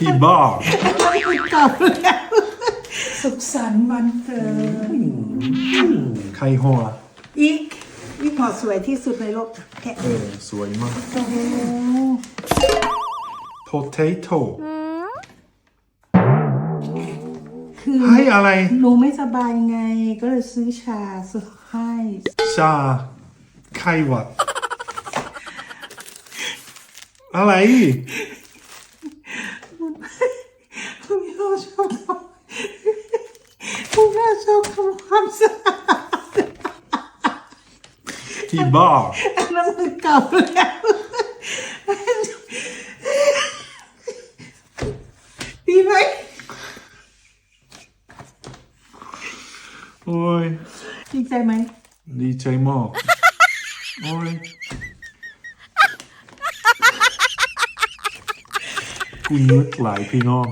ที่บ้านมันเก่าแล้วสุขสันต์วันเกิดใครหัวอีกอีกหอสวยที่สุดในโลกแค่เออสวยมากโอ้โห potato คือให้อะไรหนูไม่สบายไงก็เลยซื้อชาซื้อให้ชาไข้หวัดอะไร คุณพ่อ ชอบทำคุณพ่ชอบทำความสะอาดที่บ้านอันนั้นมันเก่าแล้วดีไหมโอ้ยดีใจไหมดีใจมากโอ้ยกูนึกหลายพี่น้อง